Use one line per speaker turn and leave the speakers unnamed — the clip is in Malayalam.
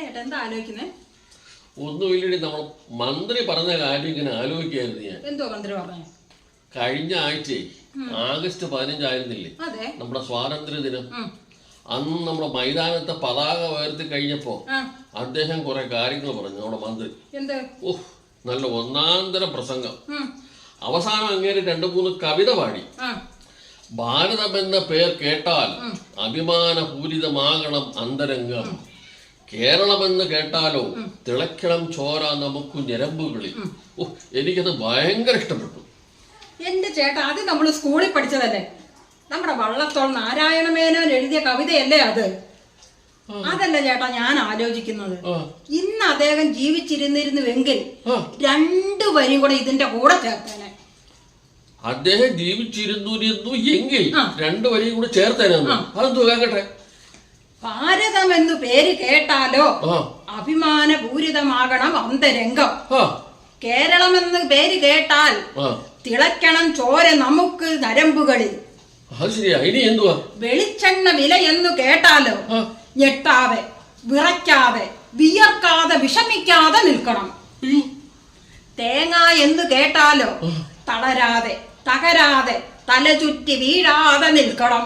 ഏട്ടാ എന്താ
ഒന്നുമില്ലടി നമ്മൾ മന്ത്രി പറഞ്ഞ കാര്യം ഇങ്ങനെ ആലോചിക്കായിരുന്നു ഞാൻ.
എന്തോ മന്ത്രി പറഞ്ഞു?
കഴിഞ്ഞ ആഴ്ച ആഗസ്റ്റ് പതിനഞ്ചായിരുന്നില്ലേ?
അതെ.
നമ്മുടെ സ്വാതന്ത്ര്യ ദിനം. അന്ന് നമ്മുടെ മൈതാനത്തെ പതാക ഉയർത്തി കഴിഞ്ഞപ്പോ അദ്ദേഹം കുറെ കാര്യങ്ങൾ പറഞ്ഞു നമ്മുടെ മന്ത്രി. ഓഹ് നല്ല ഒന്നാന്തര പ്രസംഗം. അവസാനം അങ്ങേര് രണ്ടു മൂന്ന് കവിത പാടി.
ഭാരതമെന്ന
ഭാരതം എന്ന പേർ കേട്ടാൽ അഭിമാനപൂരിതമാകണം അന്തരംഗം. കേരളമെന്ന് കേട്ടാലോ? തിളക്കണം ചോര നമുക്ക് ഞരമ്പുകളിൽ. ഓ എനിക്കത് ഭയങ്കര ഇഷ്ടപ്പെട്ടു.
എന്റെ ചേട്ടാ അത് നമ്മൾ സ്കൂളിൽ പഠിച്ചതല്ലേ? നമ്മുടെ വള്ളത്തോൾ നാരായണമേനോൻ എഴുതിയ കവിതയല്ലേ അത്? അതല്ല ചേട്ടാ ഞാൻ ആലോചിക്കുന്നത്. ഇന്ന് അദ്ദേഹം ജീവിച്ചിരുന്നിരുന്നുവെങ്കിൽ രണ്ട് വരി വരിയും കൂടെ ഇതിന്റെ കൂടെ ചേർത്തേനെ.
അദ്ദേഹം ജീവിച്ചിരുന്നു എങ്കിൽ. രണ്ടു വരിയും കൂടെ ചേർത്തേനെ അതെന്തോ കേക്കട്ടെ?
ഭാരതം എന്നു പേര് കേട്ടാലോ? അഭിമാനപൂരിതമാകണം അന്തരംഗം. കേരളം എന്ന് പേര് കേട്ടാൽ
തിളക്കണം
തിളയ്ക്കണം ചോര നമുക്ക് നരമ്പുകളിൽ. വെളിച്ചെണ്ണ വില എന്ന് കേട്ടാലോ ഞെട്ടാതെ വിറയ്ക്കാതെ വിയർക്കാതെ വിഷമിക്കാതെ നിൽക്കണം. തേങ്ങ എന്ന് കേട്ടാലോ? തളരാതെ തകരാതെ തലചുറ്റി വീഴാതെ നിൽക്കണം.